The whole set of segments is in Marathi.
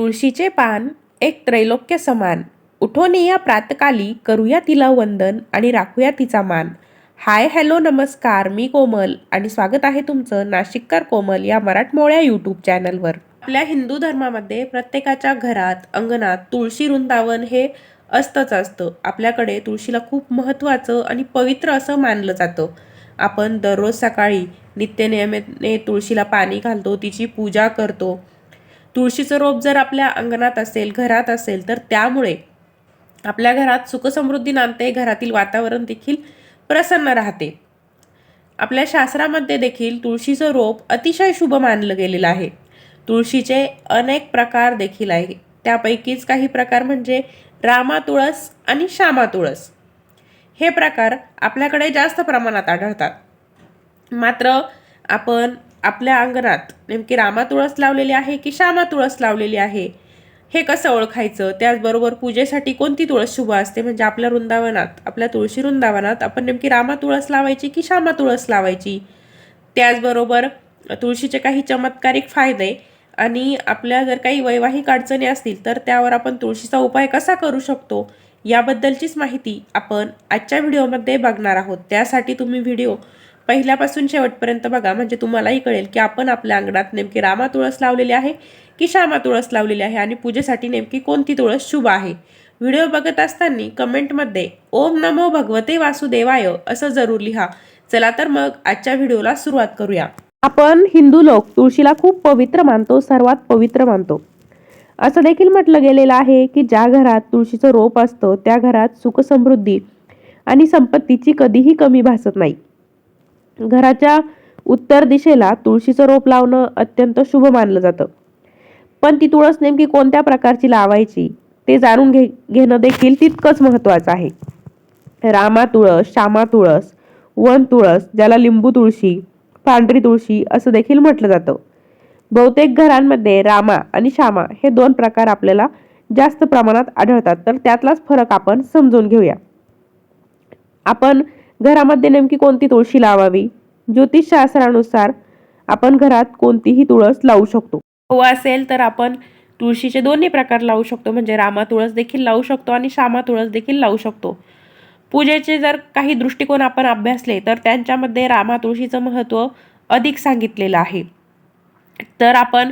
तुळशीचे पान एक त्रैलोक्य समान. उठोनिया या प्रातकाली करूया तिला वंदन आणि राखूया तिचा मान. हाय हॅलो नमस्कार मी कोमल आणि स्वागत आहे तुमचं नाशिककर कोमल या मराठमोळ्या यूट्यूब चॅनलवर. आपल्या हिंदू धर्मामध्ये प्रत्येकाच्या घरात अंगणात तुळशी वृंदावन हे असतंच असतं. आपल्याकडे तुळशीला खूप महत्त्वाचं आणि पवित्र असं मानलं जातं. आपण दररोज सकाळी नित्यनियमितने तुळशीला पाणी घालतो तिची पूजा करतो. तुळशीचं रोप जर आपल्या अंगणात असेल घरात असेल तर त्यामुळे आपल्या घरात सुखसमृद्धी नांदते घरातील वातावरण देखील प्रसन्न राहते. आपल्या शास्त्रामध्ये देखील तुळशीचं रोप अतिशय शुभ मानलं गेलेलं आहे. तुळशीचे अनेक प्रकार देखील आहे. त्यापैकीच काही प्रकार म्हणजे रामा तुळस आणि श्यामा तुळस. हे प्रकार आपल्याकडे जास्त प्रमाणात आढळतात. मात्र आपण आपल्या अंगणात नेमकी रामा तुळस लावलेली आहे की श्यामा तुळस लावलेली आहे? हे कसं ओळखायचं? त्याचबरोबर पूजेसाठी कोणती तुळस शुभ असते? म्हणजे आपल्या वृंदावनात आपल्या तुळशी वृंदावनात आपण नेमकी रामा तुळस लावायची की श्यामा तुळस लावायची? त्याचबरोबर तुळशीचे काही चमत्कारिक फायदे आणि आपल्या जर काही वैवाहिक अडचणी असतील तर त्यावर आपण तुळशीचा उपाय कसा करू शकतो? याबद्दलचीच माहिती आपण आजच्या व्हिडिओमध्ये बघणार आहोत. त्यासाठी तुम्ही व्हिडिओ पहिल्यापासून शेवटपर्यंत बघा म्हणजे तुम्हालाही कळेल की आपण आपल्या अंगणात नेमकी रामा तुळस लावलेली आहे की श्यामा तुळस लावलेली आहे आणि पूजेसाठी नेमकी कोणती तुळस शुभ आहे? व्हिडिओ बघत असताना कमेंटमध्ये ओम नमो भगवते वासुदेवाय असं जरूर लिहा. चला तर मग आजच्या व्हिडिओला सुरुवात करूया. आपण हिंदू लोक तुळशीला खूप पवित्र मानतो सर्वात पवित्र मानतो. असं देखील म्हटलं गेलेलं आहे की ज्या घरात तुळशीचं रोप असतं त्या घरात सुखसमृद्धी आणि संपत्तीची कधीही कमी भासत नाही. घराच्या उत्तर दिशेला तुळशीचं रोप लावणं अत्यंत शुभ मानलं जातं. पण ती तुळस नेमकी कोणत्या प्रकारची लावायची ते जाणून घे घेणं देखील तितकंच महत्त्वाचं आहे. रामा तुळस श्यामा तुळस वन तुळस ज्याला लिंबू तुळशी पांढरी तुळशी असं देखील म्हटलं जातं. बहुतेक घरांमध्ये रामा आणि श्यामा हे दोन प्रकार आपल्याला जास्त प्रमाणात आढळतात तर त्यातलाच फरक आपण समजून घेऊया. आपण घरामध्ये नेमकी कोणती तुळशी लावावी? ज्योतिषशास्त्रानुसार आपण घरात कोणतीही तुळस लावू शकतो. हो असेल तर आपण तुळशीचे दोन्ही प्रकार लावू शकतो. म्हणजे रामा तुळस देखील लावू शकतो आणि श्यामा तुळस देखील लावू शकतो. पूजेचे जर काही दृष्टिकोन आपण अभ्यासले तर त्यांच्यामध्ये रामा तुळशीचं महत्त्व अधिक सांगितलेलं आहे. तर आपण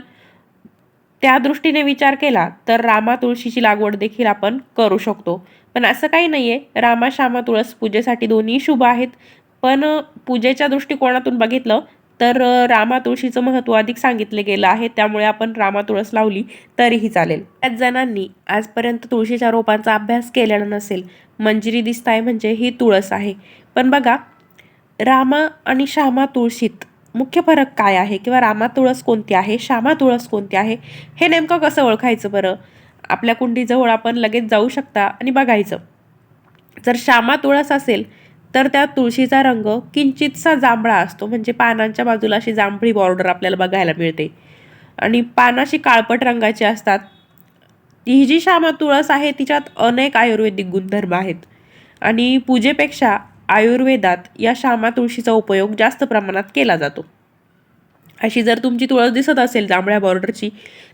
त्या दृष्टीने विचार केला तर रामा तुळशीची लागवड देखील आपण करू शकतो. पण असं काही नाही आहे रामा श्यामा तुळस पूजेसाठी दोन्ही शुभ आहेत. पण पूजेच्या दृष्टिकोनातून बघितलं तर रामा तुळशीचं महत्त्व अधिक सांगितले गेलं आहे. त्यामुळे आपण रामा तुळस लावली तरीही चालेल. त्याच जणांनी आजपर्यंत तुळशीच्या रोपांचा अभ्यास केलेला नसेल. मंजिरी दिसत आहे म्हणजे ही तुळस आहे. पण बघा रामा आणि श्यामा तुळशीत मुख्य फरक काय आहे? किंवा रामा तुळस कोणती आहे? श्यामा तुळस कोणती आहे? हे नेमकं कसं ओळखायचं बरं? आपल्या कुंडीजवळ आपण लगेच जाऊ शकता आणि बघायचं. जर श्यामा तुळस असेल तर त्या तुळशीचा रंग किंचितसा जांभळा असतो. म्हणजे पानांच्या बाजूला अशी जांभळी बॉर्डर आपल्याला बघायला मिळते. आणि पानाशी काळपट रंगाची असतात. ही जी श्यामा तुळस आहे तिच्यात अनेक आयुर्वेदिक गुणधर्म आहेत. आणि पूजेपेक्षा आयुर्वेदात या श्यामा तुळशीचा उपयोग जास्त प्रमाणात केला जातो. अशी जर तुमची तुळस दिसत असेल जांभळ्या बॉर्डरची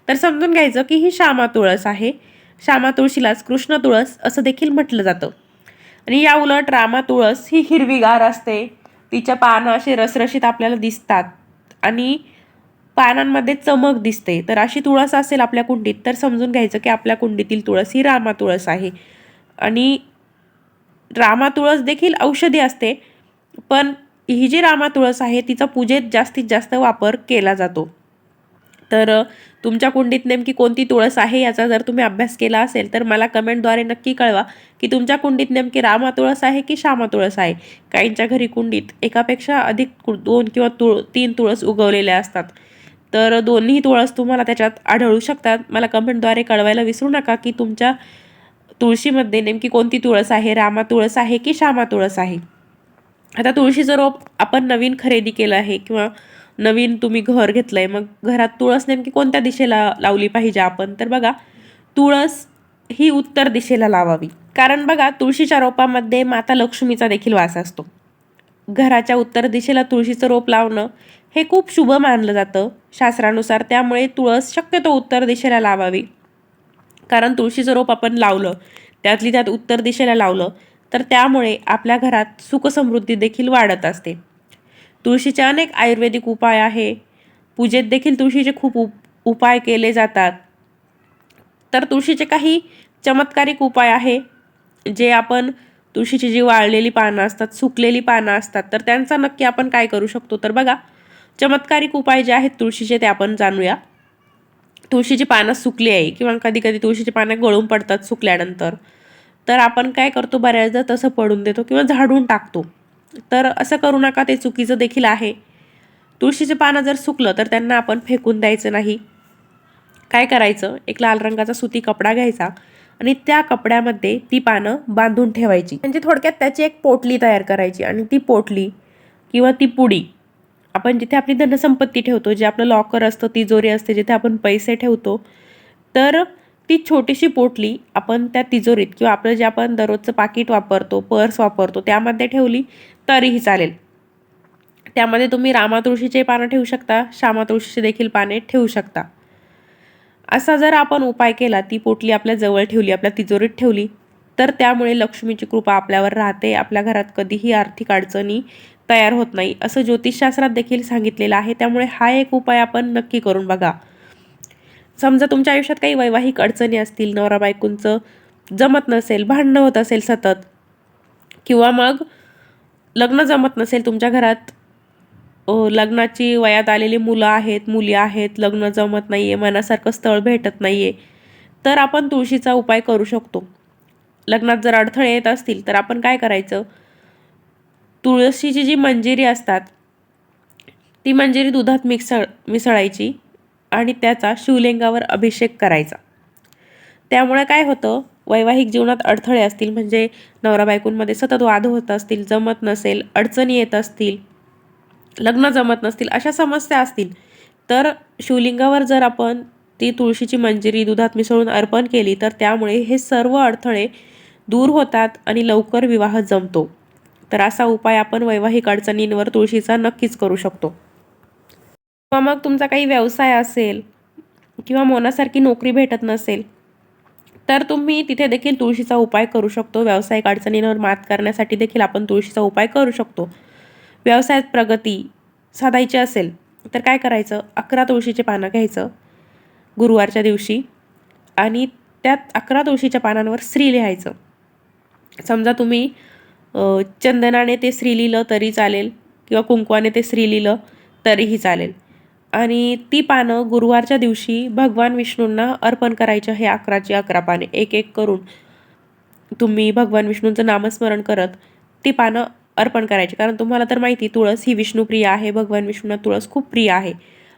तर समजून घ्यायचं की ही श्यामा तुळस आहे. श्यामा तुळशीलाच कृष्ण तुळस असं देखील म्हटलं जातं. आणि या उलट रामा तुळस ही हिरवीगार असते. तिच्या पानं असे रसरशीत आपल्याला दिसतात. आणि पानांमध्ये चमक दिसते. तर अशी तुळस असेल आपल्या कुंडीत तर समजून घ्यायचं की आपल्या कुंडीतील तुळस ही रामा तुळस आहे. आणि रामा तुळस देखील औषधी असते पण ही जी रामा तुळस आहे तिचा पूजेत जास्तीत जास्त वापर केला जातो. तर तुमच्या कुंडीत नेमकी कोणती तुळस आहे याचा जर तुम्ही अभ्यास केला असेल तर मला कमेंटद्वारे नक्की कळवा की तुमच्या कुंडीत नेमकी रामा तुळस आहे की श्यामा तुळस आहे. काहींच्या घरी कुंडीत एकापेक्षा अधिक दोन किंवा तुळ तीन तुळस उगवलेल्या असतात. तर दोन्ही तुळस तुम्हाला त्याच्यात आढळू शकतात. मला कमेंटद्वारे कळवायला विसरू नका की तुमच्या तुळशीमध्ये नेमकी कोणती तुळस आहे? रामा तुळस आहे की श्यामा तुळस आहे? आता तुळशीचं रोप आपण नवीन खरेदी केलं आहे किंवा नवीन तुम्ही घर घेतलं आहे मग घरात तुळस नेमकी कोणत्या दिशेला लावली पाहिजे आपण? तर बघा तुळस ही उत्तर दिशेला लावावी. कारण बघा तुळशीच्या रोपामध्ये माता लक्ष्मीचा देखील वास असतो. घराच्या उत्तर दिशेला तुळशीचं रोप लावणं हे खूप शुभ मानलं जातं शास्त्रानुसार. त्यामुळे तुळस शक्यतो उत्तर दिशेला लावावी. कारण तुळशीचं रोप आपण लावलं त्यातली त्यात उत्तर दिशेला लावलं तर त्यामुळे आपल्या घरात सुखसमृद्धी देखील वाढत असते. तुळशीचे अनेक आयुर्वेदिक उपाय आहे. पूजेत देखील तुळशीचे खूप उप उपाय केले जातात. तर तुळशीचे काही चमत्कारिक उपाय आहे जे आपण तुळशीची जी वाळलेली पानं असतात सुकलेली पानं असतात तर त्यांचा नक्की आपण काय करू शकतो? तर बघा चमत्कारिक उपाय जे आहेत तुळशीचे ते आपण जाणूया. तुळशीची पानं सुकली आहे किंवा कधी कधी तुळशीची पानं गळून पडतात सुकल्यानंतर तर आपण काय करतो बऱ्याचदा तसं पडून देतो किंवा झाडून टाकतो. तर असं करू नका ते चुकीचं देखील आहे. तुळशीचे पानं जर सुकलं तर त्यांना आपण फेकून द्यायचं नाही. काय करायचं एक लाल रंगाचा सुती कपडा घ्यायचा आणि त्या कपड्यामध्ये ती पानं बांधून ठेवायची. म्हणजे थोडक्यात त्याची एक पोटली तयार करायची आणि ती पोटली किंवा ती पुडी आपण जिथे आपली धनसंपत्ती ठेवतो जे आपलं लॉकर असतं तिजोरी असते जिथे आपण पैसे ठेवतो तर ती छोटीशी पोटली आपण त्या तिजोरीत किंवा आपलं जे आपण दररोजचं पाकिट वापरतो पर्स वापरतो त्यामध्ये ठेवली तरीही चालेल. त्यामध्ये तुम्ही रामा तुळशीचे पानं ठेवू शकता श्यामा तुळशीचे देखील पाने ठेवू शकता. असा जर आपण उपाय केला ती पोटली आपल्या जवळ ठेवली आपल्या तिजोरीत ठेवली तर त्यामुळे लक्ष्मीची कृपा आपल्यावर राहते. आपल्या घरात कधीही आर्थिक अडचणी तयार होत नाही असं ज्योतिषशास्त्रात देखील सांगितलेलं आहे. त्यामुळे हा एक उपाय आपण नक्की करून बघा. समजा तुमच्या आयुष्यात काही वैवाहिक अडचणी असतील नवरा बायकोंचं जमत नसेल भांडणं होत असेल सतत किंवा मग लग्न जमत नसेल तुमच्या घरात लग्नाची वयात आलेली मुलं आहेत मुली आहेत लग्न जमत नाही आहे मनासारखं स्थळ भेटत नाही आहे तर आपण तुळशीचा उपाय करू शकतो. लग्नात जर अडथळे येत असतील तर आपण काय करायचं? तुळशीची जी मंजिरी असतात ती मंजिरी दुधात मिक्सळ मिसळायची आणि त्याचा शिवलिंगावर अभिषेक करायचा. त्यामुळे काय होतं? वैवाहिक जीवनात अडथळे असतील म्हणजे नवरा बायकोंमध्ये सतत वाद होत असतील जमत नसेल अडचणी येत असतील लग्न जमत नसतील अशा समस्या असतील तर शिवलिंगावर जर आपण ती तुळशीची मंजिरी दुधात मिसळून अर्पण केली तर त्यामुळे हे सर्व अडथळे दूर होतात आणि लवकर विवाह जमतो. तर असा उपाय आपण वैवाहिक अडचणींवर तुळशीचा नक्कीच करू शकतो. किंवा मग तुमचा काही व्यवसाय असेल किंवा मोनासारखी नोकरी भेटत नसेल तर तुम्ही तिथे देखील तुळशीचा उपाय करू शकतो. व्यावसायिक अडचणींवर मात करण्यासाठी देखील आपण तुळशीचा उपाय करू शकतो. व्यवसायात प्रगती साधायची असेल तर काय करायचं? अकरा तुळशीचे पानं घ्यायचं गुरुवारच्या दिवशी आणि त्यात अकरा तुळशीच्या पानांवर स्त्री लिहायचं. समजा तुम्ही चंदनाने ते स्त्री लिहिलं तरी चालेल किंवा कुंकवाने ते श्री लिहिलं तरीही चालेल. आणि ती पानं गुरुवारच्या दिवशी भगवान विष्णूंना अर्पण करायचं हे अकराची अकरा पाने. एक एक करून तुम्ही भगवान विष्णूंचं नामस्मरण करत ती पानं अर्पण करायची. कारण तुम्हाला तर माहिती तुळस ही विष्णुप्रिय आहे भगवान विष्णूंना तुळस खूप प्रिय आहे.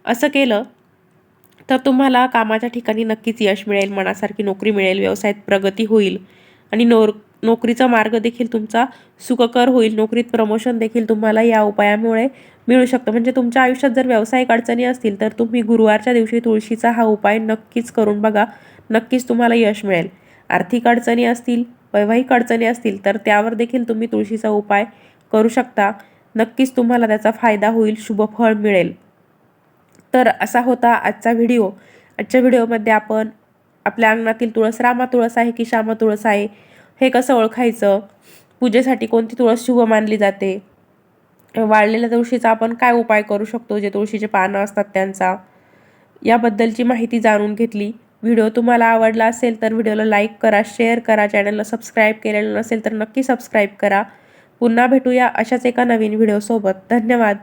असं केलं तर तुम्हाला कामाच्या ठिकाणी नक्कीच यश मिळेल मनासारखी नोकरी मिळेल व्यवसायात प्रगती होईल आणि नोर नोकरीचा मार्ग देखील तुमचा सुखकर होईल. नोकरीत प्रमोशन देखील तुम्हाला या उपायामुळे मिळू शकतं. म्हणजे तुमच्या आयुष्यात जर व्यावसायिक अडचणी असतील तर तुम्ही गुरुवारच्या दिवशी तुळशीचा हा उपाय नक्कीच करून बघा. नक्कीच तुम्हाला यश मिळेल. आर्थिक अडचणी असतील वैवाहिक अडचणी असतील तर त्यावर देखील तुम्ही तुळशीचा उपाय करू शकता. नक्कीच तुम्हाला त्याचा फायदा होईल शुभफळ मिळेल. तर असा होता आजचा व्हिडिओ. आजच्या व्हिडिओमध्ये आपण आपल्या अंगणातील तुळस रामा तुळस आहे की श्यामा तुळस आहे? हे कसं ओळखायचं? पूजेसाठी कोणती तुळस शुभ मानली जाते? वाळलेल्या तुळशीचा आपण काय उपाय करू शकतो जे तुळशीचे पानं असतात त्यांचा? याबद्दलची माहिती जाणून घेतली. व्हिडिओ तुम्हाला आवडला असेल तर व्हिडिओला लाईक करा शेअर करा चॅनलला सबस्क्राईब केलेलं नसेल तर नक्की सबस्क्राईब करा. पुन्हा भेटूया अशाच एका नवीन व्हिडिओसोबत. धन्यवाद.